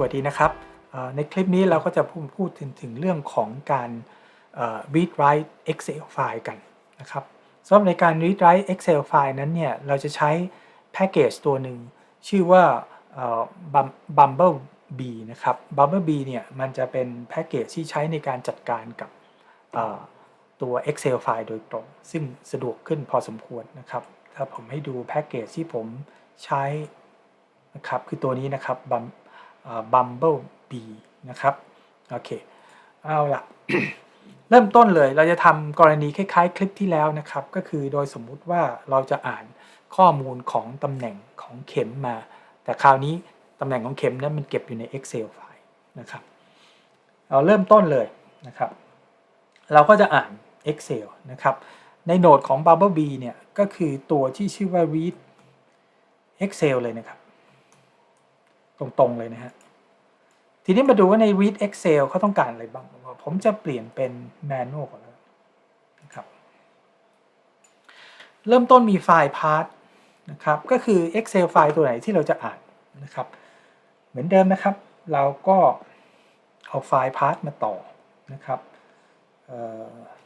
สวัสดีนะครับ ในคลิปนี้เราก็จะพูดพูดถึงถงเรื่องของการ read write Excel file กันนะครับสำหรับในการ read write Excel file นั้นเนี่ย เราจะใช้แพ็กเกจตัวหนึ่ง ชื่อว่า Bumble Bee นะครับ Bumblebee เนี่ย มันจะเป็นแพ็กเกจที่ใช้ในการจัดการกับตัว Excel file โดยตรง ซึ่งสะดวกขึ้นพอสมควรนะครับ ถ้าผมให้ดูแพ็กเกจที่ผมใช้นะครับคือตัวนี้นะครับ Bum เอ่อ Bumblebee นะครับโอเคเอาละเริ่มต้นเลยเราจะทำกรณีคล้ายๆ คลิปที่แล้วนะครับ ก็คือโดยสมมุติว่าเราจะอ่านข้อมูลของตำแหน่งของเข็มมา แต่คราวนี้ตำแหน่งของเข็มนั้นมันเก็บอยู่ใน Excel ไฟล์นะครับเราเริ่มต้นเลยนะครับ เราก็จะอ่าน Excel นะครับ ในโหนดของ Bumblebee เนี่ยก็คือตัวที่ชื่อว่า read Excel เลยนะครับ ตรงๆเลยนะฮะ ทีนี้มาดูว่าใน read Excel เขาต้องการอะไรบ้าง ผมจะเปลี่ยนเป็น manual ก่อนแล้วนะครับ เริ่มต้นมีไฟล์ path นะครับ ก็คือ Excel ไฟล์ตัวไหนที่เราจะอ่านนะครับ เหมือนเดิมนะครับ เราก็เอาไฟล์ path มาต่อนะครับ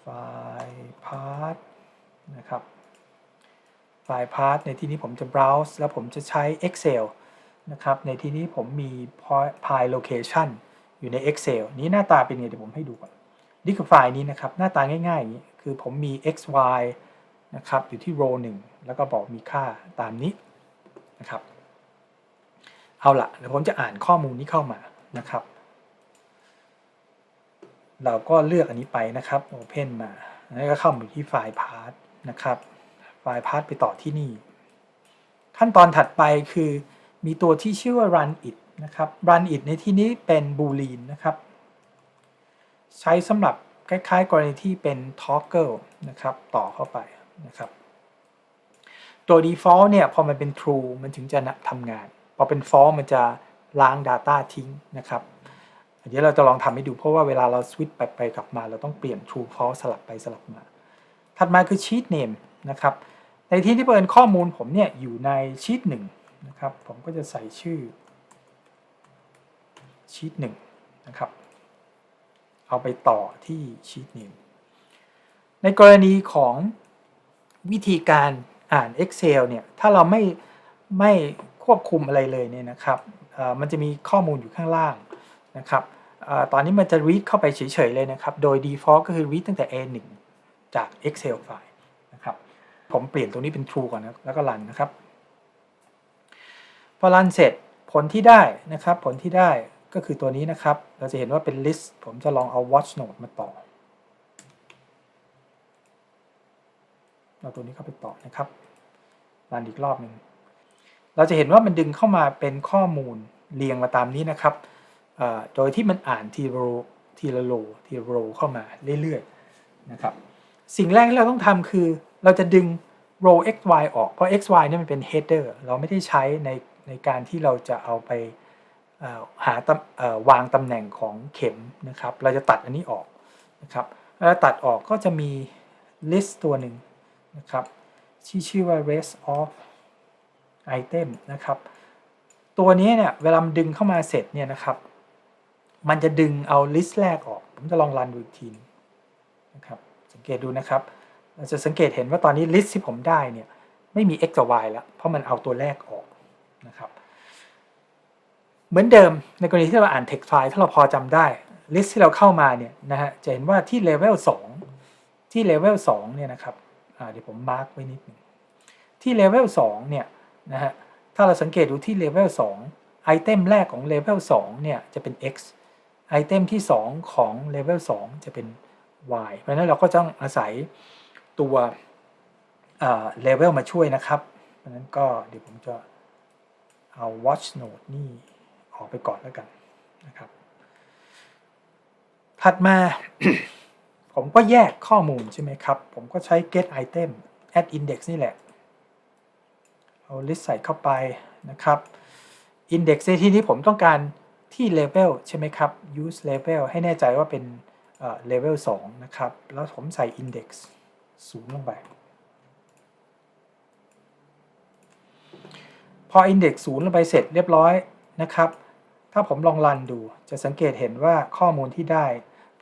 ไฟล์ path นะครับ ไฟล์ path ในที่นี้ผมจะ browse แล้วผมจะใช้ Excel นะครับ ในที่นี้ผมมี file location อยู่ใน Excel นี้หน้าตาเป็นไงเดี๋ยวผมให้ดูก่อน นี่คือไฟล์นี้นะครับ หน้าตาง่ายๆอย่างนี้คือผมมี x y นะครับ อยู่ที่ row 1 แล้วก็บอกมีค่าตามนี้นะครับ เอาละเดี๋ยวผมจะอ่านข้อมูลนี้เข้ามานะครับ เราก็เลือกอันนี้ไปนะครับ Open มาแล้วก็เข้ามาที่ไฟล์ path นะครับ ไฟล์ path ไปต่อที่นี่ ขั้นตอนถัดไปคือ มีตัวที่ชื่อว่า run it นะครับ run it ในที่นี้เป็น boolean นะครับ ใช้สำหรับคล้ายๆ กรณีที่เป็น toggle นะครับ ต่อเข้าไปนะครับ ตัว default เนี่ย พอมันเป็น true มันถึงจะทำงาน พอเป็น false มันจะล้าง data ทิ้งนะครับเดี๋ยวเราจะลองทำให้ดูเพราะว่าเวลาเรา switch ไปไปกลับมา เราต้องเปลี่ยน true false สลับไปสลับมา ถัดมาคือ sheet name นะครับ ในที่ที่เปิดข้อมูลผมเนี่ยอยู่ใน sheet 1 นะครับ ผมก็จะใส่ชื่อ sheet 1นะครับ เอาไปต่อที่ sheet name ในกรณีของวิธีการอ่าน Excel เนี่ย ถ้าเราไม่ไม่ควบคุมอะไรเลยเนี่ยนะครับ มันจะมีข้อมูลอยู่ข้างล่างนะครับอตอนนี้มันจะ read เข้าไปเฉยๆเลยนะครับ โดย default ก็คือ read ตั้งแต่ A1 จาก Excel ไฟล์นะครับ ผมเปลี่ยนตรงนี้เป็น true ก่อนนะแล้วก็ run นะครับ พอ run เสร็จผลที่ได้นะครับ ผลที่ได้ก็คือตัวนี้นะครับ เราจะเห็นว่าเป็น list ผมจะลองเอา watch node มาต่อเราตัวนี้เข้าไปต่อนะครับรันอีกรอบหนึ่งเราจะเห็นว่ามันดึงเข้ามาเป็นข้อมูลเรียงมาตามนี้นะครับ โดยที่มันอ่านทีโรทีละโรทีโรเข้ามาเรื่อยๆนะครับสิ่งแรกที่เราต้องทำคือเราจะดึง row x y ออก เพราะ x y เนี่ยมันเป็น header เราไม่ได้ใช้ใน ในการที่เราจะเอาไปหาวางตำแหน่งของเข็มนะครับ เราจะตัดอันนี้ออกนะครับแล้วตัดออกก็จะมี list ตัวหนึ่งนะครับที่ชื่อว่า rest of item นะครับ ตัวนี้เนี่ยเวลามันดึงเข้ามาเสร็จเนี่ยนะครับ มันจะดึงเอา list แรกออก ผมจะลองรันดูอีกทีนะครับ สังเกตดูนะครับเราจะสังเกตเห็นว่าตอนนี้ list ที่ผมได้เนี่ยไม่มี x กับ y แล้ว เพราะมันเอาตัวแรกออก นะครับ เหมือนเดิมในกรณีที่เราอ่าน text file ถ้าเราพอจำได้ list ที่เราเข้ามาเนี่ยนะฮะจะเห็นว่าที่ level 2 ที่ level 2เนี่ยนะครับเดี๋ยวผมมาร์กไว้นิดหนึงที่เลเวล2เนี่ยนะฮะถ้าเราสังเกตดูที่เลเวล2ไอเทมแรกของเลเวล2เนี่ยจะเป็น x ไอเทมที่ 2 ของเลเวล2จะเป็น y เพราะนั้นเราก็ต้องอาศัยตัวเลเวลมาช่วยนะครับเพราะนั้นก็เดี๋ยวผมจะ เอา watch node นี่ออกไปก่อนแล้วกันนะครับ ถัดมา ผมก็แยกข้อมูลใช่ไหมครับ ผมก็ใช้ get item add index นี่แหละ เอา list ใส่เข้าไปนะครับ index ในที่นี้ผมต้องการที่ level ใช่ไหมครับ use level ให้แน่ใจว่าเป็น level 2 นะครับ แล้วผมใส่ index 0ลงไป พอ index 0ลงไปเสร็จเรียบร้อยนะครับ ถ้าผมลองรันดูจะสังเกตเห็นว่าข้อมูลที่ได้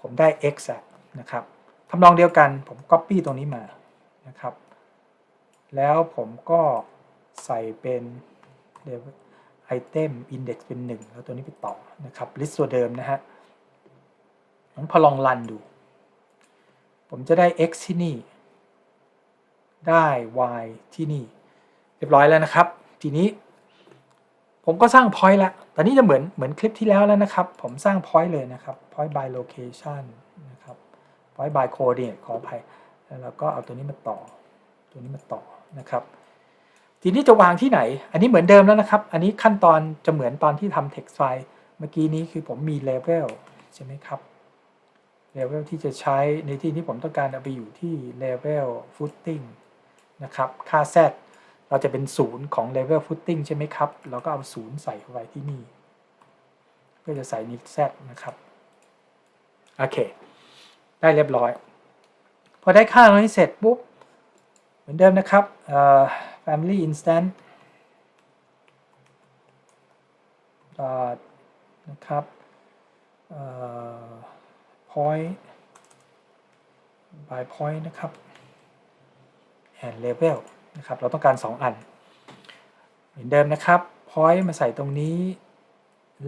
ผมได้ x อะนะครับทำนองเดียวกันผม Copy ตรงนี้มานะครับ แล้วผมก็ใส่เป็นไอเทม index เป็น 1 แล้วตัวนี้ไปต่อนะครับ list ตัวเดิมนะฮะผมพอลองรันดู ผมจะได้ x ที่นี่ ได้ y ที่นี่ เรียบร้อยแล้วนะครับ ทีนี้ ผมก็สร้าง point ละตอนนี้จะเหมือนเหมือนคลิปที่แล้วแล้วนะครับ ผมสร้าง point เลยนะครับ point by location นะครับ point by coordinate ขออภัยแล้วเราก็เอาตัวนี้มาต่อ ตัวนี้มาต่อนะครับทีนี้จะวางที่ไหน อันนี้เหมือนเดิมแล้วนะครับ อันนี้ขั้นตอนจะเหมือนตอนที่ทำ text file เมื่อกี้นี้คือผมมี level ใช่ไหมครับ level ที่จะใช้ในที่ที่ผมต้องการเอาไปอยู่ที่ level footing นะครับ ค่า z เราจะเป็นศูนย์ของ level footing ใช่ไหมครับ เราก็เอาศูนย์ใส่เข้าไปที่นี่ เพื่อจะใส่นิ z นะครับ โอเค ได้เรียบร้อย พอได้ค่าตรงนี้เสร็จปุ๊บ เหมือนเดิมนะครับ family instant นะครับ point by point นะครับ and level นะครับ เราต้องการ 2 อัน เหมือนเดิมนะครับ point มาใส่ตรงนี้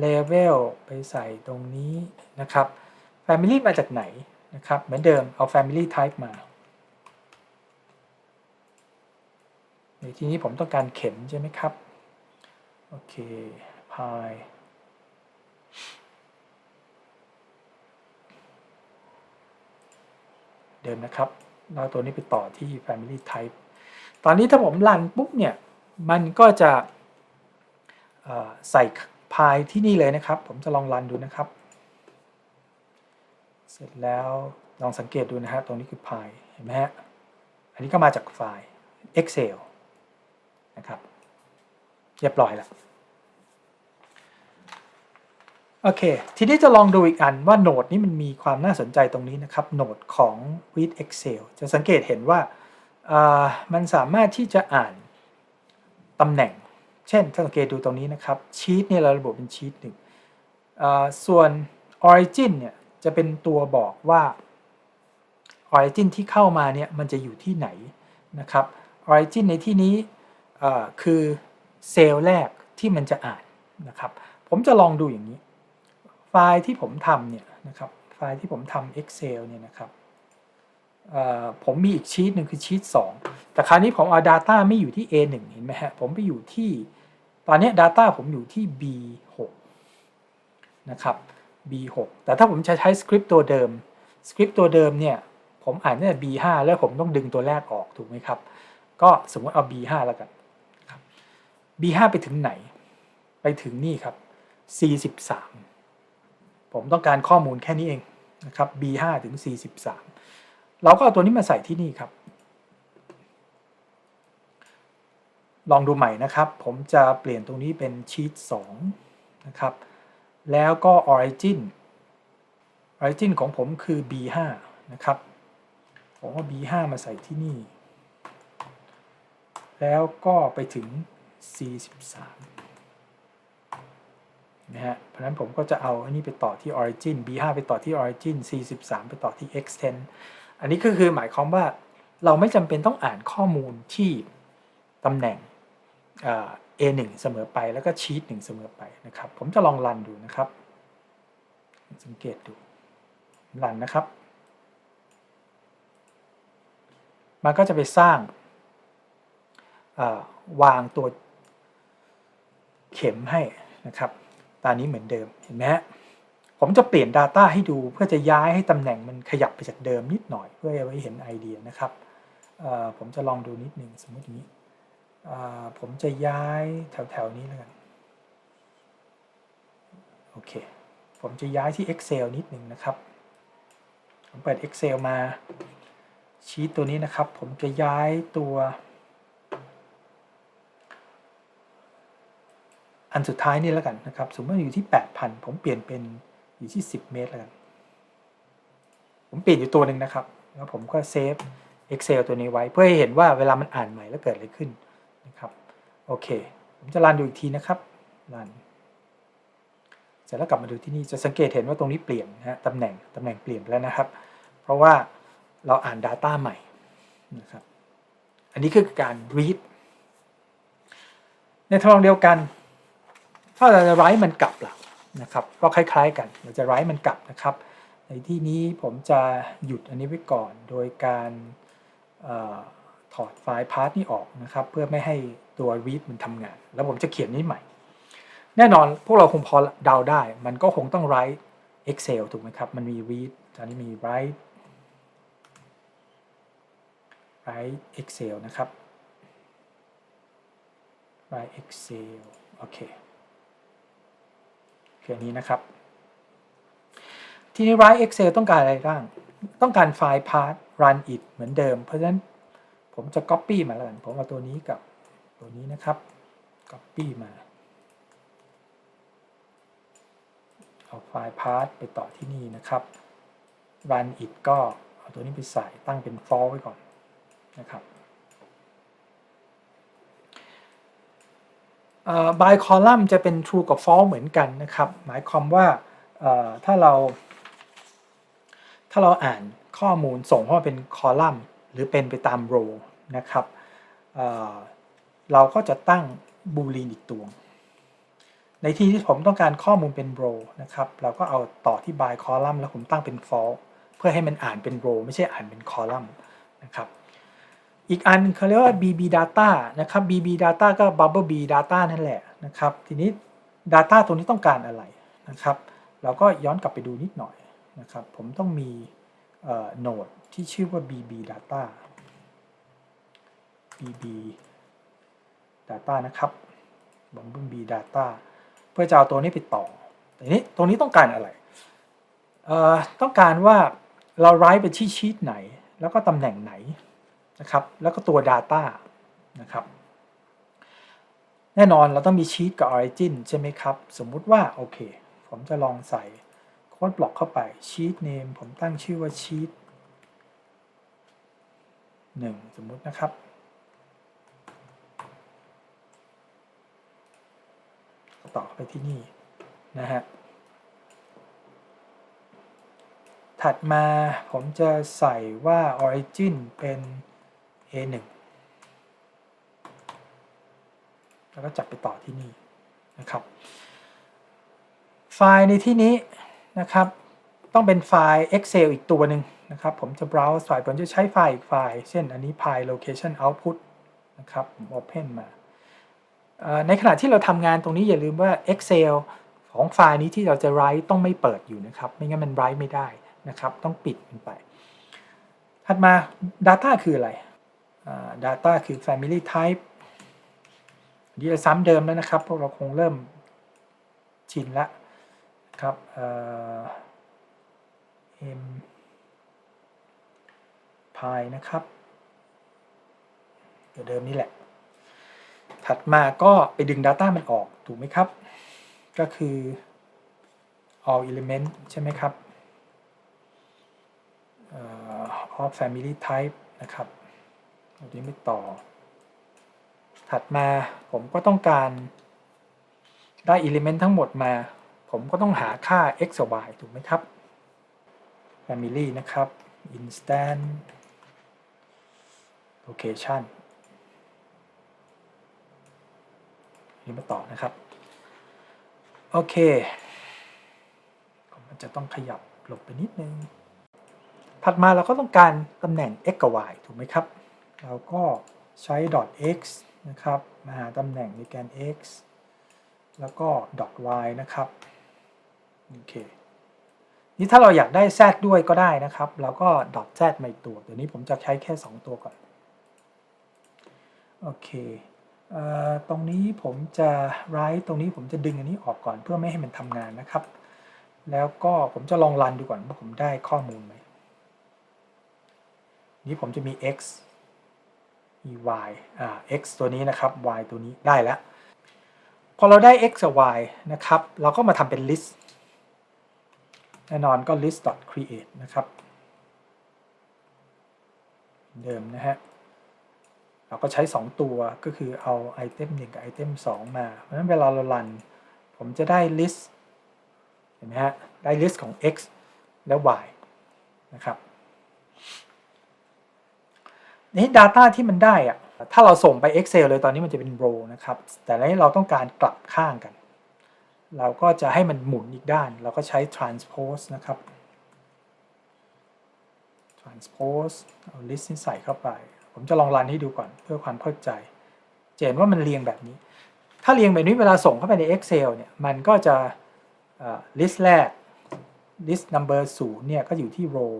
level ไปใส่ตรงนี้นะครับ family มาจากไหนนะครับ เหมือนเดิมเอา family type มาในที่นี้ผมต้องการเข็มใช่ไหมครับ โอเค pi เดิมนะครับเราตัวนี้ไปต่อที่ family type ตอนนี้ถ้าผมรันปุ๊บเนี่ยมันก็จะใส่พายที่นี่เลยนะครับ ผมจะลองรันดูนะครับ เสร็จแล้วลองสังเกตดูนะฮะตรงนี้คือพายเห็นไหมฮะอันนี้ก็มาจากไฟล์ Excel นะครับเรียบร้อยแล้วโอเค ทีนี้จะลองดูอีกอันว่าโหนดนี้มันมีความน่าสนใจตรงนี้นะครับ โหนดของ with Excel จะสังเกตเห็นว่า มันสามารถที่จะอ่านตำแหน่ง เช่นถ้าสังเกตดูตรงนี้นะครับชีตเนี่ยเราระบุเป็นชีตหนึ่งส่วน origin เนี่ยจะเป็นตัวบอกว่า origin ที่เข้ามาเนี่ยมันจะอยู่ที่ไหนนะครับ origin ในที่นี้คือเซลล์แรกที่มันจะอ่านนะครับ ผมจะลองดูอย่างนี้ ไฟล์ที่ผมทำเนี่ยนะครับไฟล์ที่ผมทำ Excel เนี่ยนะครับ ผมมีอีกชีตหนึ่งคือชีต2 แต่คราวนี้ผมเอา Data ไม่อยู่ที่ A1 เห็นไหมฮะ ผมไปอยู่ที่ ตอนนี้ Data ผมอยู่ที่ B6 นะครับ B6 แต่ถ้าผมจะใช้สคริปต์ตัวเดิม สคริปต์ตัวเดิมเนี่ย ผมอ่านตั้งแต่ B5 แล้วผมต้องดึงตัวแรกออกถูกไหมครับ ก็สมมติเอา B5 แล้วกัน B5 ไปถึงไหน ไปถึงนี่ครับ 43 ผมต้องการข้อมูลแค่นี้เองนะครับ B5 ถึง 43 เราก็เอาตัวนี้มาใส่ที่นี่ครับ ลองดูใหม่นะครับ ผมจะเปลี่ยนตรงนี้เป็นชีต2นะครับ แล้วก็ origin origin ของผมคือ B5 นะครับ ผมเอา B5 มาใส่ที่นี่ แล้วก็ไปถึง43นะฮะ เพราะนั้นผมก็จะเอาอันนี้ไปต่อที่ origin B5 ไปต่อที่ origin 43ไปต่อที่ extend อันนี้ก็คือหมายความว่าเราไม่จำเป็นต้องอ่านข้อมูลที่ตำแหน่ง A1 เสมอไปแล้วก็ชีตหนึ่งเสมอไปนะครับ ผมจะลองรันดูนะครับ สังเกตดูรันนะครับ มันก็จะไปสร้างวางตัวเข็มให้นะครับ ตอนนี้เหมือนเดิมเห็นไหมฮะ ผมจะเปลี่ยน Data ให้ดูเพื่อจะย้ายให้ตำแหน่งมันขยับไปจากเดิมนิดหน่อยเพื่อไว้เห็นไอเดียนะครับผมจะลองดูนิดหนึ่งสมมติอย่างนี้ผมจะย้ายแถวๆนี้แล้วกันโอเคผมจะย้ายที่ Excel นิดหนึ่งนะครับ ผมเปิด Excel มาชีตตัวนี้นะครับ ผมจะย้ายตัวอันสุดท้ายนี่แล้วกันนะครับ สมมติอยู่ที่ 8,000 ผมเปลี่ยนเป็น อยู่ที่ 10 เมตรแล้วกันผมเปลี่ยนอยู่ตัวหนึ่งนะครับ แล้วผมก็เซฟ Excel ตัวนี้ไว้เพื่อให้เห็นว่าเวลามันอ่านใหม่แล้วเกิดอะไรขึ้นนะครับโอเค ผมจะรันดูอีกทีนะครับรันเสร็จแล้วกลับมาดูที่นี่จะสังเกตเห็นว่าตรงนี้เปลี่ยนนะฮะตำแหน่งตำแหน่งเปลี่ยนไปแล้วนะครับ เพราะว่าเราอ่าน Data ใหม่นะครับอันนี้คือการ read ในทางเดียวกัน ถ้าเราจะ write มันกลับล่ะ นะครับก็คล้ายๆกันเราจะ write มันกลับนะครับ ในที่นี้ผมจะหยุดอันนี้ไว้ก่อนโดยการออถอดไฟล์พาร์ทนี้ออกนะครับ เพื่อไม่ให้ตัว read มันทำงาน แล้วผมจะเขียนนี้ใหม่ แน่นอนพวกเราคงพอเดาได้ มันก็คงต้อง write Excel ถูกไหมครับ มันมี read ตอนนี้มี write write Excel นะครับ write Excel โอเค แค่นี้นะครับ ทีนี้ write Excel ต้องการอะไรบ้าง ต้องการไฟล์ path run it เหมือนเดิม เพราะฉะนั้นผมจะ copy มาแล้วกันผมเอาตัวนี้กับตัวนี้นะครับ copy มา เอาไฟล์ path ไปต่อที่นี่นะครับ run it ก็เอาตัวนี้ไปใส่ตั้งเป็น false ไว้ก่อนนะครับ by column จะเป็น true กับ false เหมือนกันนะครับ หมายความว่าถ้าเรา ถ้าเราอ่านข้อมูลส่งเข้ามาเป็นคอลัมน์หรือเป็นไปตาม row นะครับเเราก็จะตั้งบูลีนอีกตัว ในที่ที่ผมต้องการข้อมูลเป็น row นะครับ เราก็เอาต่อที่ by column แล้วผมตั้งเป็น false เพื่อให้มันอ่านเป็น row ไม่ใช่อ่านเป็นคอลัมน์นะครับ อีกอันเขาเรียกว่า bb data นะครับ bb data ก็ bubble b data นั่นแหละนะครับ ทีนี้ data ตัวนี้ต้องการอะไรนะครับ เราก็ย้อนกลับไปดูนิดหน่อยนะครับ ผมต้องมีโนดที่ชื่อว่า bb data bb data นะครับ bubble b data เพื่อจะเอาตัวนี้ไปต่อทีนี้ตรงนี้ต้องการอะไร ต้องการว่าเรา write ไปที่ชีตไหน แล้วก็ตำแหน่งไหน นะครับแล้วก็ตัว Data นะครับแน่นอนเราต้องมีชีตกับ Origin ใช่ไหมครับ สมมุติว่าโอเค ผมจะลองใส่โค้ดบล็อกเข้าไปชีต name ผมตั้งชื่อว่าชีตหนึ่งสมมุตินะครับ ต่อไปที่นี่นะฮะถัดมาผมจะใส่ว่า origin เป็น a1 แล้วก็จับไปต่อที่นี่นะครับ ไฟล์ในที่นี้นะครับ ต้องเป็นไฟล์ Excel อีกตัวหนึ่งนะครับ ผมจะ browse ไฟล์ผมจะใช้ไฟล์อีกไฟล์ เช่นอันนี้ pi location output นะครับ ผม open มา ในขณะที่เราทำงานตรงนี้อย่าลืมว่า Excel ของไฟล์นี้ที่เราจะ write ต้องไม่เปิดอยู่นะครับ ไม่งั้นมัน write ไม่ได้นะครับ ต้องปิดมันไป ถัดมา Data คืออะไร Data คือ Family Type นี่จะซ้ำเดิมแล้วนะครับ พวกเราคงเริ่มชินแล้วครับ M pi นะครับเดิมนี่แหละ ถัดมาก็ไปดึง Data มันออก ถูกไหมครับ ก็คือ all element ใช่ไหมครับ of family type นะครับ อันนี้ไม่ต่อ ถัดมาผมก็ต้องการได้ element ทั้งหมดมา ผมก็ต้องหาค่า x กับ y ถูกไหมครับ family นะครับ instant location นี่มาต่อนะครับ โอเค ผมจะต้องขยับหลบไปนิดนึง ถัดมาเราก็ต้องการตำแหน่ง x กับ y ถูกไหมครับ เราก็ใช้ .x นะครับ มาหาตำแหน่งในแกน x แล้วก็ .y นะครับ โอเค นี่ถ้าเราอยากได้ z ด้วยก็ได้นะครับ เราก็ .z มาอีกตัว เดี๋ยวนี้ผมจะใช้แค่ 2 ตัวก่อน โอเคตรงนี้ผมจะ write ตรงนี้ผมจะดึงอันนี้ออกก่อนเพื่อไม่ให้มันทำงานนะครับ แล้วก็ผมจะลองรันดูก่อนว่าผมได้ข้อมูลไหมนี้ผมจะมี x y อ่า x ตัวนี้นะครับ y ตัวนี้ได้แล้ว พอเราได้ x กับ y นะครับ เราก็มาทำเป็น list แน่นอนก็ list create นะครับ เดิมนะฮะ เราก็ใช้ 2 ตัวก็คือเอาไอเทม1กับไอเทม2มา เพราะฉะนั้นเวลาเรารัน ผมจะได้ list เห็นไหมฮะ ได้ list ของ x และ y นะครับ นี่ data ที่มันได้อะถ้าเราส่งไป Excel เลยตอนนี้มันจะเป็น row นะครับ แต่ในนี้เราต้องการกลับข้างกัน เราก็จะให้มันหมุนอีกด้าน เราก็ใช้ transpose นะครับ transpose เอา list นี้ใส่เข้าไป ผมจะลองรันให้ดูก่อนเพื่อความเข้าใจ จะเห็นว่ามันเรียงแบบนี้ ถ้าเรียงแบบนี้เวลาส่งเข้าไปใน Excel เนี่ย มันก็จะ list แรก list number 0เนี่ย ก็อยู่ที่ row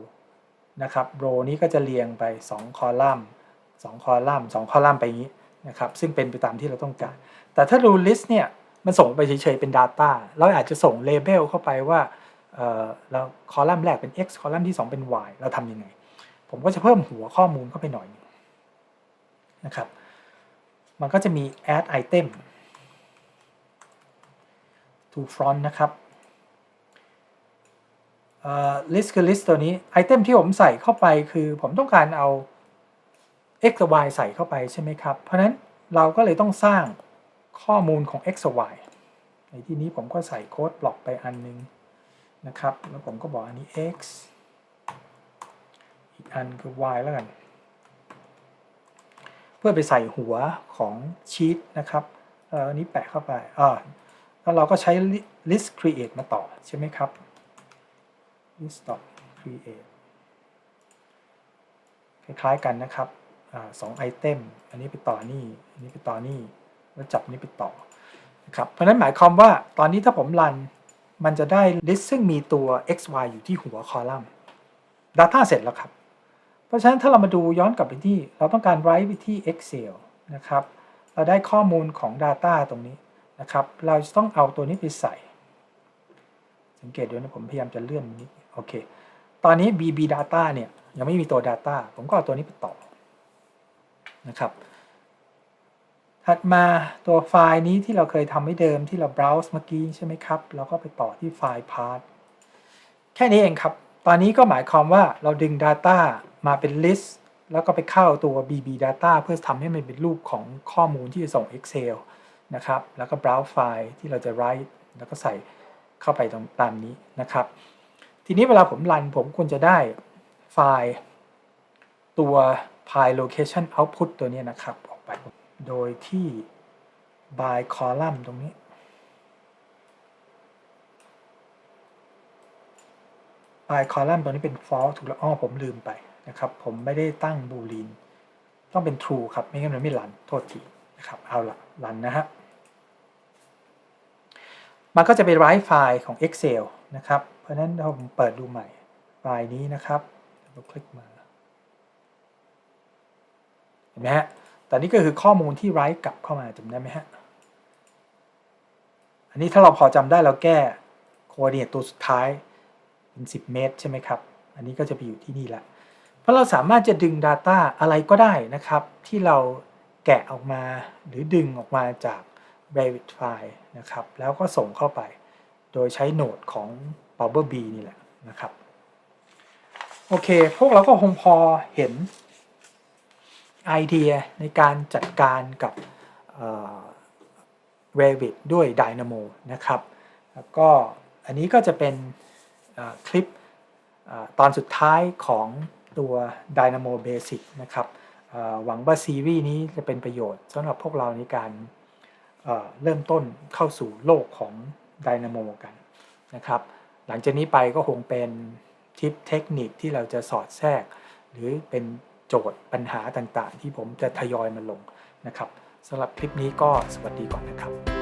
นะครับ row นี้ก็จะเรียงไป 2 คอลัมน์2คอลัมน์2คอลัมน์ไปอย่างนี้นะครับซึ่งเป็นไปตามที่เราต้องการ แต่ถ้าดู list เนี่ยมันส่งไปเฉยๆเป็น Data เราอาจจะส่ง label เข้าไปว่าเราคอลัมน์แรกเป็น x คอลัมน์ที่ 2 เป็น y เราทำยังไง ผมก็จะเพิ่มหัวข้อมูลเข้าไปหน่อยนะครับ มันก็จะมี add item to front นะครับ list คือ list ตัวนี้ไอเทมที่ผมใส่เข้าไปคือผมต้องการเอา x กับ y ใส่เข้าไปใช่ไหมครับ เพราะนั้นเราก็เลยต้องสร้างข้อมูลของ x กับ y ในที่นี้ผมก็ใส่โค้ดบล็อกไปอันนึงนะครับ แล้วผมก็บอกอันนี้ x อีกอันคือ y แล้วกัน เพื่อไปใส่หัวของชีตนะครับอออันนี้แปะเข้าไปอ่าแล้วเราก็ใช้ list create มาต่อใช่ไหมครับ list create คล้ายๆกันนะครับอสองไอเทมอันนี้ไปต่อนี่อันนี้ไปต่อนี่แล้วจับนี้ไปต่อนะครับเพราะนั้นหมายความว่าตอนนี้ถ้าผมรันมันจะได้ list ซึ่งมีตัว x y อยู่ที่หัวคอลัมน์ data เสร็จแล้วครับ เพราะฉะนั้นถ้าเรามาดูย้อนกลับไปที่ เราต้องการ write ไปที่ Excel นะครับ เราได้ข้อมูลของ data ตรงนี้นะครับ เราจะต้องเอาตัวนี้ไปใส่ สังเกตดูนะผมพยายามจะเลื่อนนิด โอเค ตอนนี้ bb data เนี่ยยังไม่มีตัว data ผมก็เอาตัวนี้ไปต่อนะครับ ถัดมาตัวไฟล์นี้ที่เราเคยทำไว้เดิมที่เรา browse เมื่อกี้ใช่ไหมครับ เราก็ไปต่อที่ไฟล์ path แค่นี้เองครับ ตอนนี้ก็หมายความว่าเราดึง data มาเป็น list แล้วก็ไปเข้าตัว bb data เพื่อทำให้มันเป็นรูปของข้อมูลที่จะส่ง excel นะครับ แล้วก็ browse ไฟล์ที่เราจะ write แล้วก็ใส่เข้าไปตรงตามนี้นะครับ ทีนี้เวลาผมรันผมควรจะได้ไฟล์ตัว file location output ตัวนี้นะครับ ออกไป โดยที่ by column ตรงนี้ by column ตัวนี้เป็น false ถูกแล้วอ้อผมลืมไปนะครับ ผมไม่ได้ตั้ง boolean ต้องเป็น true ครับ ไม่งั้นมันไม่รัน โทษทีนะครับ เอาละรันนะฮะ มันก็จะไป write ไฟล์ของ Excel นะครับ ราะนั้นถ้าผมเปิดดูใหม่ไฟล์นี้นะครับเราคลิกมาเห็นไหมฮะแต่นี่ก็คือข้อมูลที่ write กลับเข้ามาจำได้ไหมฮะอันนี้ถ้าเราพอจำได้เราแก้ coordinate ตัวสุดท้ายเป็น10 เมตรใช่ไหมครับ อันนี้ก็จะไปอยู่ที่นี่ละเพราะเราสามารถจะดึง Data อะไรก็ได้นะครับ ที่เราแกะออกมาหรือดึงออกมาจาก Revit ไฟล์นะครับ แล้วก็ส่งเข้าไป โดยใช้โหนดของ Power B นี่แหละนะครับ โอเค พวกเราก็คงพอเห็นไอเดียในการจัดการกับเอ่อ Revit ด้วย Dynamo นะครับ แล้วก็อันนี้ก็จะเป็นคลิปอตอนสุดท้ายของตัว Dynamo Basic นะครับหวังว่าซีรีส์นี้จะเป็นประโยชน์สำหรับพวกเราในการเเริ่มต้นเข้าสู่โลกของ Dynamo กันนะครับ หลังจากนี้ไปก็คงเป็นทิปเทคนิคที่เราจะสอดแทรก หรือเป็นโจทย์ปัญหาต่างๆ ที่ผมจะทยอยมาลงนะครับสำหรับคลิปนี้ก็สวัสดีก่อนนะครับ